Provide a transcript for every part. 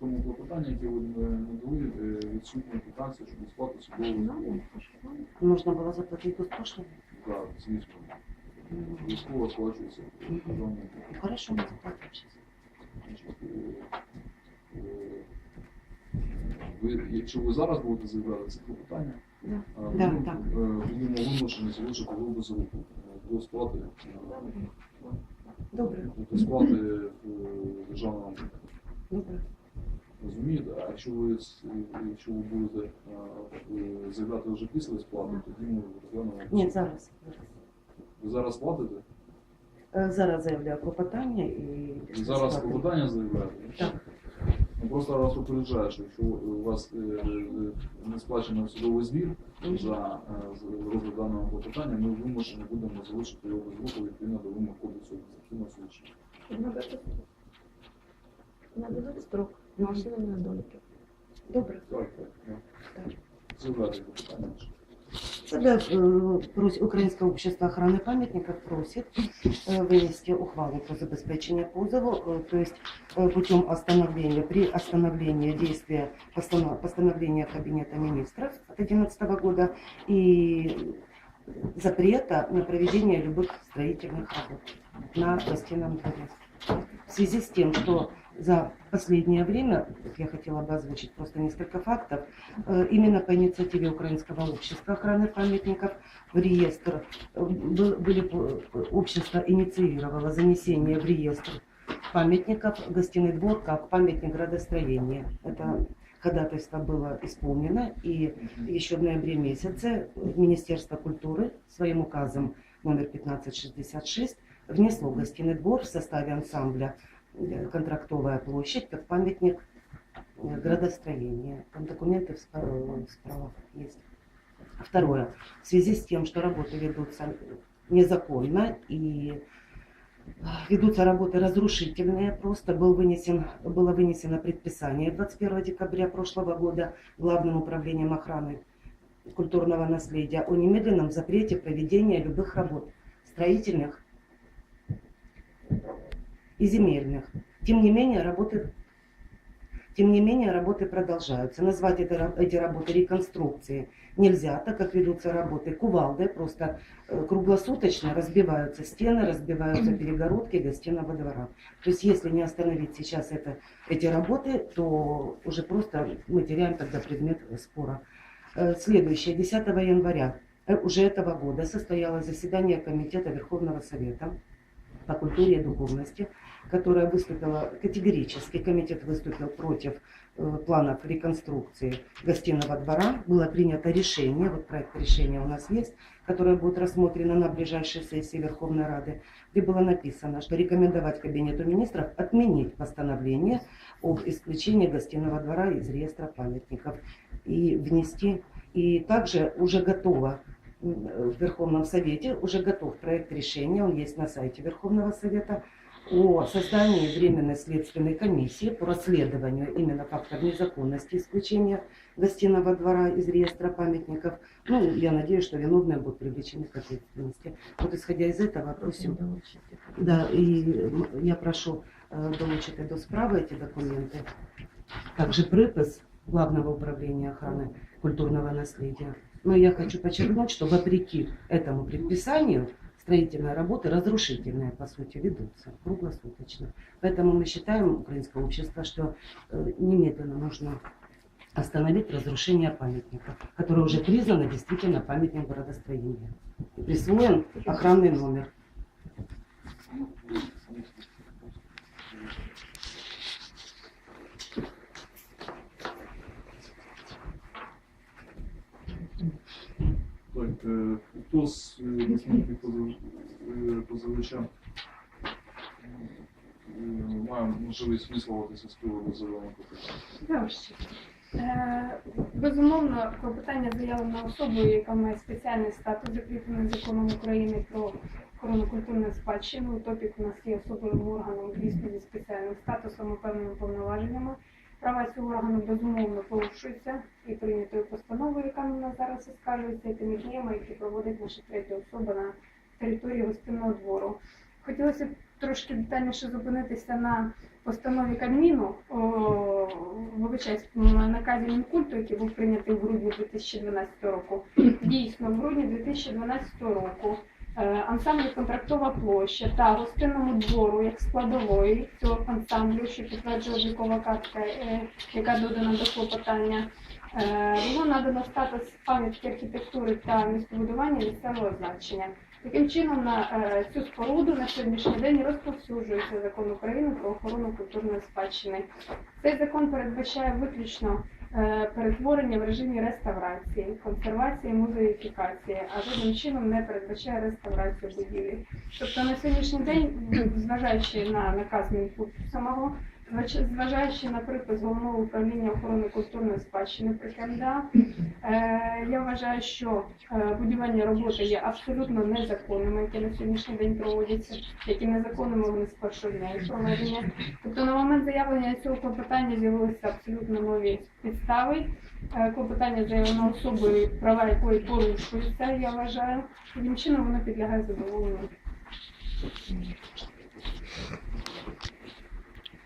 Тому клопотання, яке ви е, надали, е, відсутня квитанція щодо сплати судового закону. Нужно было заплатить госпошлину. Так, звісно. Військово сплачується. Ну, Хорошо, мы заплатим сейчас. Значить, е, якщо ви зараз будете заявляти це клопотання, ми е, будемо вимушені залишити е, до сплати, Добре, до сплати в державному добре. Розумієте, а якщо ви якщо ви будете е, заявляти вже після сплати, тоді ми розглянемо. Ні, зараз. Ви зараз платите? Е, Зараз заявляю клопотання і Ви зараз клопотання заявляєте? Так. Ну, просто раз попереджаю, що якщо у вас е, е, не сплачено судовий збір Мгм. за е, з- розгляд даного клопотання, ми вимушені будемо залишити його без руху відповідно до вимог кодексу адміністративного. Надати нададуть строк машини недоліки. Добре. Тогда э, Украинское общество охраны памятников просит э, вынести ухвалу про забеспечение позову, э, то есть путем остановления, при остановлении действия постанов- постановления Кабинета министров от 2011 года и запрета на проведение любых строительных работ на гостином дворе. В связи с тем, что за последнее время, я хотела бы озвучить просто несколько фактов, Э, Именно по инициативе Украинского общества охраны памятников в реестр э, был- были общество инициировало занесение в реестр памятников гостиный двор как памятник градостроения. Это ходатайство было исполнено, и еще в ноябре месяце Министерство культуры своим указом номер 1566 внесло гостиный двор в составе ансамбля «Контрактовая площадь» как памятник э, градостроения. Там документы в спа- э, справа есть. Второе. В связи с тем, что работы ведутся незаконно и а, ведутся работы разрушительные, просто был вынесен, было вынесено предписание 21 декабря прошлого года Главным управлением охраны культурного наследия о немедленном запрете проведения любых работ строительных и земельных. Тем не менее, работы тем не менее, работы продолжаются. Назвать это, эти работы реконструкции нельзя, так как ведутся работы кувалдой, просто э, круглосуточно разбиваются стены, разбиваются перегородки гостиного двора. То есть, если не остановить сейчас это, эти работы, то уже просто мы теряем тогда предмет спора. Э, Следующее, 10 января э, уже этого года состоялось заседание Комитета Верховного Совета по культуре и духовности, которая выступила категорически, комитет выступил против э, планов реконструкции гостиного двора. Было принято решение, вот проект решения у нас есть, которое будет рассмотрено на ближайшей сессии Верховной Рады, где было написано, что рекомендовать Кабинету министров отменить постановление об исключении гостиного двора из реестра памятников и внести. И также уже готово м, в Верховном Совете, уже готов проект решения, он есть на сайте Верховного Совета, о создании Временной следственной комиссии по расследованию именно фактов незаконности исключения гостиного двора из реестра памятников. Ну, я надеюсь, что виновные будут привлечены к ответственности. Вот исходя из этого, просим Да, м, я прошу е, долучити до справи ці документи. Также припис Главного управления охраны культурного наследия. Но я хочу подчеркнуть, что вопреки этому предписанию строительные работы разрушительные, по сути, ведутся круглосуточно. Поэтому мы считаем, украинское общество, что э, немедленно нужно остановить разрушение памятника, который уже признан действительно памятник градостроения. Присвоен охранный номер. Хто з е, позивача має можливість висловитися з приводу? Добре. Е, Безумовно, клопотання заяви на особу, яка має спеціальний статус, закріплений законом України про охорону культурної спадщини. Утопік у нас є особливим органом дійсно зі спеціальним статусом і певними повноваженнями. Права цього органу безумовно порушуються і прийнятою постановою, яка на нас зараз оскаржується, і тими діями, які проводить наша третя особа на території гостинного двору. Хотілося б трошки детальніше зупинитися на постанові Кабміну вибачаюсь, наказі Мінкульту, який був прийнятий в грудні 2012 року. Дійсно, в грудні 2012 року е, ансамбль контрактова площа та гостинному двору як складової цього ансамблю, що підтверджує облікова картка, е, яка додана до клопотання, е, було надано статус пам'ятки архітектури та містобудування місцевого значення. Таким чином, на цю споруду на сьогоднішній день розповсюджується закон України про охорону культурної спадщини. Цей закон передбачає виключно перетворення в режимі реставрації, консервації, музеїфікації, а жодним чином не передбачає реставрацію будівлі. Тобто на сьогоднішній день, зважаючи на наказ самого, зважаючи на припис головного управління охорони культурної спадщини при Е, Я вважаю, що е, будівельні роботи є абсолютно незаконними, які на сьогоднішній день проводяться, які незаконними вони з першого дня проведення. Тобто на момент заявлення цього клопотання з'явилися абсолютно нові підстави. Е, Клопотання заявлено особою, права якої порушуються, я вважаю. Таким чином воно підлягає задоволенню.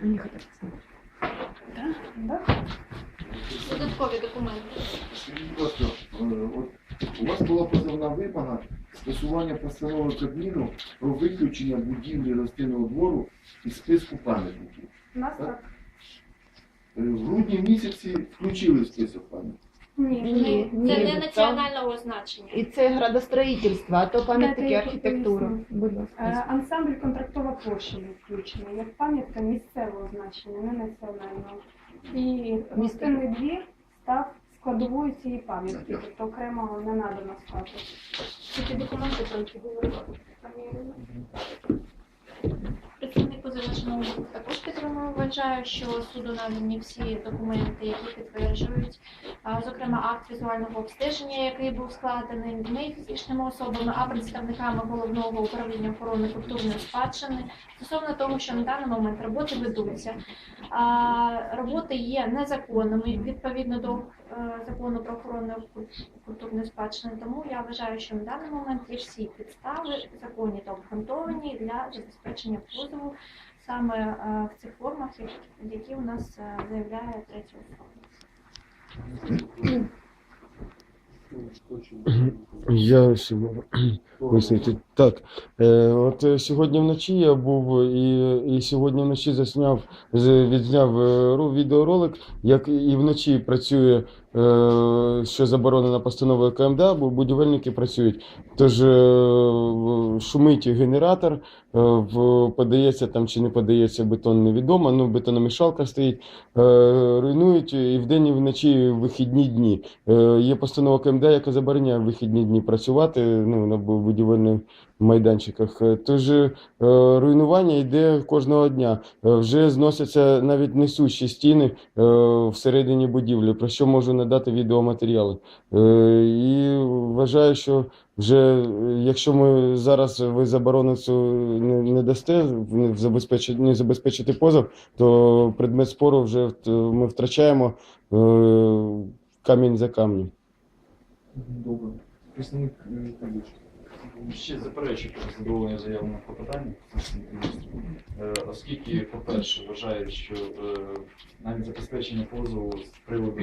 Они хотят посмотреть. Так? Додаткові документи. Скажіть, будь ласка, е, от у вас була позовна вимога скасування постанови Кабміну про виключення будівлі гостинного двору із списку пам'ятників. У нас так? Е, В грудні місяці включили в список пам'ятників. Ні, Ні, вони- Це ні, не національного значення. І це градостроїтельство, а то пам'ятники архітектури. Будь Е, ласка. Ансамбль контрактова площа не включена, як пам'ятка місцевого значення, не національного. І гостинний двір став складовою цієї пам'ятки, тобто окремо не надано статус. Ці документи, про які говорила Представник позивачного також підтримує. Вважаю, що суду надані всі документи, які підтверджують, зокрема, акт візуального обстеження, який був складений не фізичними особами, а представниками головного управління охорони культурної спадщини стосовно того, що на даний момент роботи ведуться. Роботи є незаконними відповідно до е, закону про охорону культурної спадщини. Тому я вважаю, що на даний момент є всі підстави законні та обґрунтовані для забезпечення позову саме е, в цих формах, які- у нас е, заявляє третя особа. Я ще пояснити. Так, е, от сьогодні вночі я був і, і сьогодні вночі засняв, відзняв відеоролик, як і вночі працює, що заборонено постановою КМДА, бо будівельники працюють. Тож е, шумить генератор, е, подається там чи не подається бетон, невідомо. Ну, бетономішалка стоїть, е, руйнують і вдень, і вночі вихідні дні. Е, Є постанова КМДА, яка забороняє вихідні дні працювати ну, на бу- будівельних майданчиках. Е, Тож е, руйнування йде кожного дня. Е, Вже зносяться навіть несущі стіни всередині будівлі, про що можу надати відеоматеріали. І вважаю, що вже якщо ми зараз ви заборону цю не, дасте, не забезпечити, не забезпечити позов, то предмет спору вже ми втрачаємо камінь за камнем. Добре. Представник Кабіча. Ще заперечую задоволення заявленого клопотання, Е, оскільки, по-перше, вважаю, що е, навіть забезпечення позову з приводу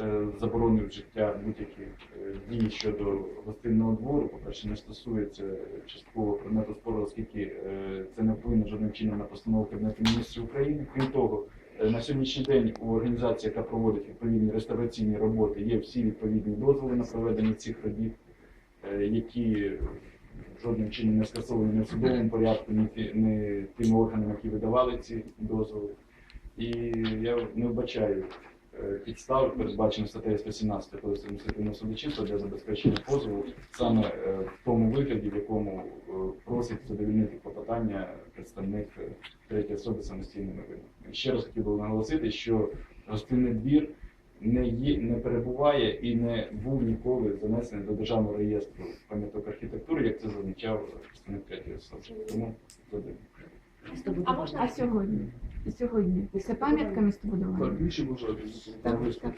е, заборони вжиття будь-яких е, дій щодо гостинного двору, по-перше, не стосується частково предмету спору, оскільки це не вплине жодним чином на постанову Кабінету міністрів України. Крім того, на сьогоднішній день у організації, яка проводить відповідні реставраційні роботи, є всі відповідні дозволи на проведення цих робіт, які жодним чином не скасовані не в судовому порядку, ті- тими органами, які видавали ці дозволи. І я не вбачаю е, підстав, передбачених статтею 117 Кодексу адміністративного судочинства для забезпечення позову саме е, в тому вигляді, в якому е, просить задовільнити клопотання представник е, третьої особи самостійними винами. Ще раз хотів би наголосити, що гостинний двір не є, не перебуває і не був ніколи занесений до державного реєстру пам'яток архітектури, як це зазначав представник третьої особи. Тому задаю. А можна А сьогодні? Сьогодні. Це пам'ятка містобудування. Так, більше можна Так, так.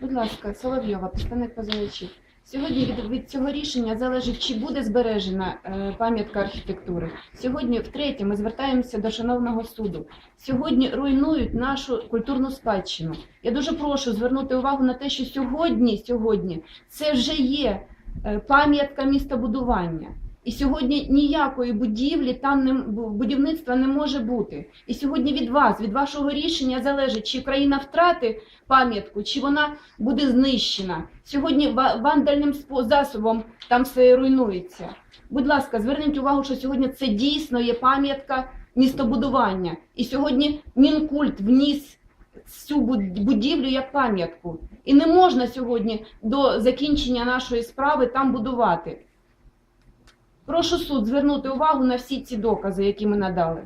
Будь ласка, Соловйова, представник позивачів. Сьогодні від, від цього рішення залежить, чи буде збережена е, пам'ятка архітектури. Сьогодні, втретє, ми звертаємося до шановного суду. Сьогодні руйнують нашу культурну спадщину. Я дуже прошу звернути увагу на те, що сьогодні, сьогодні це вже є е, пам'ятка містобудування. І сьогодні ніякої будівлі там не будівництва не може бути. І сьогодні від вас, від вашого рішення залежить, чи країна втрати пам'ятку, чи вона буде знищена. Сьогодні ва- вандальним засобом там все руйнується. Будь ласка, зверніть увагу, що сьогодні це дійсно є пам'ятка містобудування. І сьогодні Мінкульт вніс цю буд- будівлю як пам'ятку. І не можна сьогодні до закінчення нашої справи там будувати. Прошу суд звернути увагу на всі ці докази, які ми надали.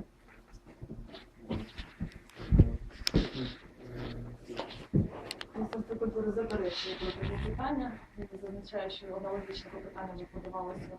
Заперечує про питання. Я зазначаю, що аналогічне питання не подавалося